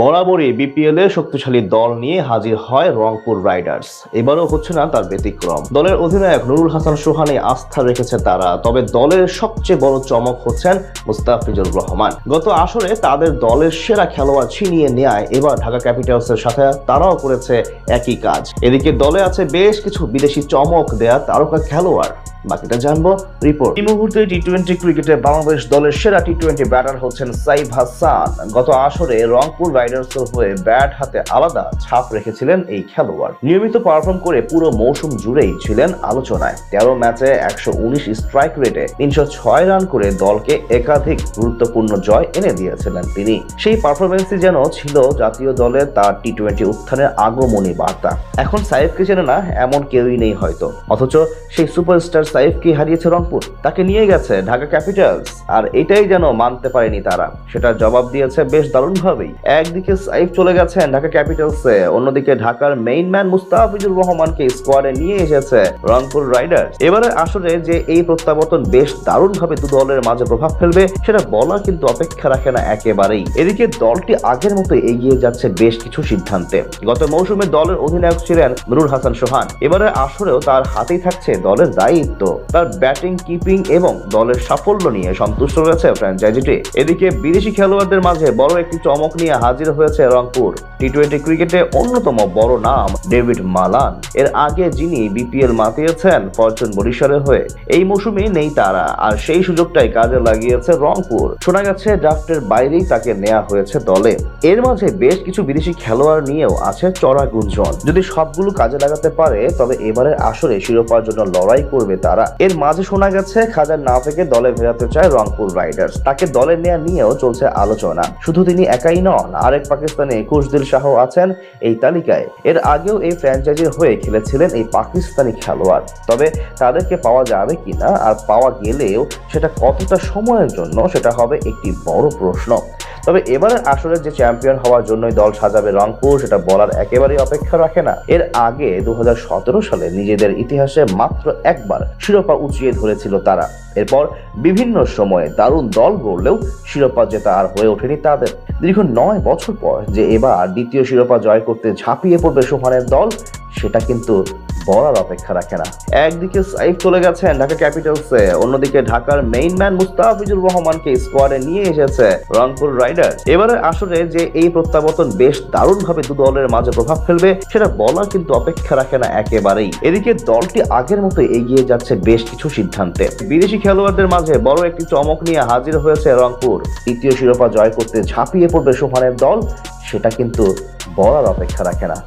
বরাবরই বিপিএল এ শক্তিশালী দল নিয়ে হাজির হয় রংপুর রাইডার্স। এবারও হচ্ছে না তার ব্যতিক্রম। দলের অধিনায়ক নুরুল হাসান সোহানে আস্থা রেখেছে তারা, তবে দলের সবচেয়ে বড় চমক হচ্ছেন মুস্তাফিজুর রহমান। গত আসরে তাদের দলের সেরা খেলোয়াড় ছিনিয়ে নেয় এবার ঢাকা ক্যাপিটালসের সাথে তারাও করেছে একই কাজ। এদিকে দলে আছে বেশ কিছু বিদেশি চমক দেয়া তারকা খেলোয়াড়। বাকিটা জানব রিপোর্ট এই মুহূর্তে টি টোয়েন্টি ক্রিকেটে বাংলাদেশ দলের সেরা টি টোয়েন্টি ব্যাটার হচ্ছেন সাইফ হাসান। গত আসরে রংপুর রাইডার্সের হয়ে ব্যাট হাতে আলাদা ছাপ রেখেছিলেন এই খেলোয়াড়। নিয়মিত পারফর্ম করে পুরো মৌসুম জুড়েই ছিলেন আলোচনায়। তেরো ম্যাচে একশো উনিশ স্ট্রাইক রেটে তিনশো ছয় রান করে দলকে একাধিক গুরুত্বপূর্ণ জয় এনে দিয়েছিলেন তিনি। সেই পারফরমেন্সই যেন ছিল জাতীয় দলে তার টি টোয়েন্টি উত্থানের আগমনী বার্তা। এখন সাইফকে চেনে না, এমন কেউই নেই হয়তো। অথচ সেই সুপারস্টার সাইফকে হারিয়েছে রংপুর। তাকে নিয়ে গেছে ঢাকা ক্যাপিটালস। আর এটাই যেন মানতে পারেনি তারা। সেটার জবাব দিয়েছে বেশ দারুণভাবেই। একদিকে সাইফ চলে গেছেন ঢাকা ক্যাপিটালসে, অন্যদিকে ঢাকার মেইন ম্যান মুস্তাফিজুর রহমানকে স্কোয়াডে নিয়ে এসেছে রংপুর রাইডার্স এবারে আসলে যে এই প্রত্যাবর্তন বেশ দারুণভাবে দু দলের মাঝে প্রভাব ফেলবে, সেটা বলা কিন্তু অপেক্ষা রাখে না একেবারেই। এদিকে দলটি আগের মতো এগিয়ে যাচ্ছে বেশ কিছু সিদ্ধান্তে। গত মৌসুমে দলের অধিনায়ক ছিলেন নুরুল হাসান সোহান। এবারে আসরেও তার হাতেই থাকছে দলের দায়িত্ব। তার ব্যাটিং, কিপিং এবং দলের সাফল্য নিয়ে সন্তুষ্ট রয়েছে ফ্র্যাঞ্চাইজিটি। এদিকে বিদেশি খেলোয়াড়দের মাঝে বড় একটি চমক নিয়ে হাজির হয়েছে রংপুর। টি টোয়েন্টি ক্রিকেটে অন্যতম বড় নাম ডেভিড মালান। এর আগে যিনি বিপিএল মাতিয়েছেন ফরচুন বরিশালের হয়ে। এই মৌসুমে নেই তারা, আর সেই সুযোগটাই কাজে লাগিয়েছে রংপুর। শোনা গেছে, ড্রাফটের বাইরেই তাকে নেওয়া হয়েছে দলে। এর মাঝে বেশ কিছু বিদেশি খেলোয়াড় নিয়েও আছে চড়া গুঞ্জন। যদি সবগুলো কাজে লাগাতে পারে, তবে এবারের আসরে শিরোপার জন্য লড়াই করবে তারা। এর মাঝে শোনা গেছে, খাজার না থেকে দলে ফেরাতে চায় রংপুর রাইডার্স। তাকে দলে নেওয়া নিয়েও চলছে আলোচনা। শুধু তিনি একাই নন, আরেক পাকিস্তানি একুশ দিল শাহ আছেন এই তালিকায়। এর আগেও এই ফ্র্যাঞ্চাইজির হয়ে খেলেছিলেন এই পাকিস্তানি খেলোয়াড়। তবে তাদেরকে পাওয়া যাবে কিনা আর পাওয়া গেলেও সেটা কতটা সময়ের জন্য, সেটা হবে একটি বড় প্রশ্ন। তবে এবারের আসরে যে চ্যাম্পিয়ন হওয়ার জন্যই দল সাজাবে রংপুর, সেটা বলার একেবারেই অপেক্ষা রাখে না। এর আগে দু হাজার সতেরো সালে নিজেদের ইতিহাসে মাত্র একবার শিরোপা উঁচিয়ে ধরেছিল তারা। এরপর বিভিন্ন সময়ে দারুণ দল গড়লেও শিরোপা জেতা আর হয়ে ওঠেনি তাদের। দীর্ঘ নয় বছর পর যে এবার দ্বিতীয় শিরোপা জয় করতে ঝাঁপিয়ে পড়বে সোহানের দল, সেটা কিন্তু বলার অপেক্ষা রাখে না। একদিকে সাইফ চলে গেছেন ঢাকা ক্যাপিটালসে, অন্যদিকে ঢাকার মেইন ম্যান মুস্তাফিজুর রহমানকে স্কোয়াডে নিয়ে এসেছে রংপুর রাইডার এবারে আসলে যে এই প্রত্যাবর্তন বেশ দারুণভাবে দু দলের মাঝে প্রভাব ফেলবে, সেটা বলা কিন্তু অপেক্ষা রাখে না একেবারেই। এদিকে দলটি আগের মতো এগিয়ে যাচ্ছে বেশ কিছু সিদ্ধান্তে। বিদেশি খেলোয়াড়দের মাঝে বড় একটি চমক নিয়ে হাজির হয়েছে রংপুর। তৃতীয় শিরোপা জয় করতে ঝাঁপিয়ে পড়বে সোহানের দল, সেটা কিন্তু বলার অপেক্ষা রাখে না।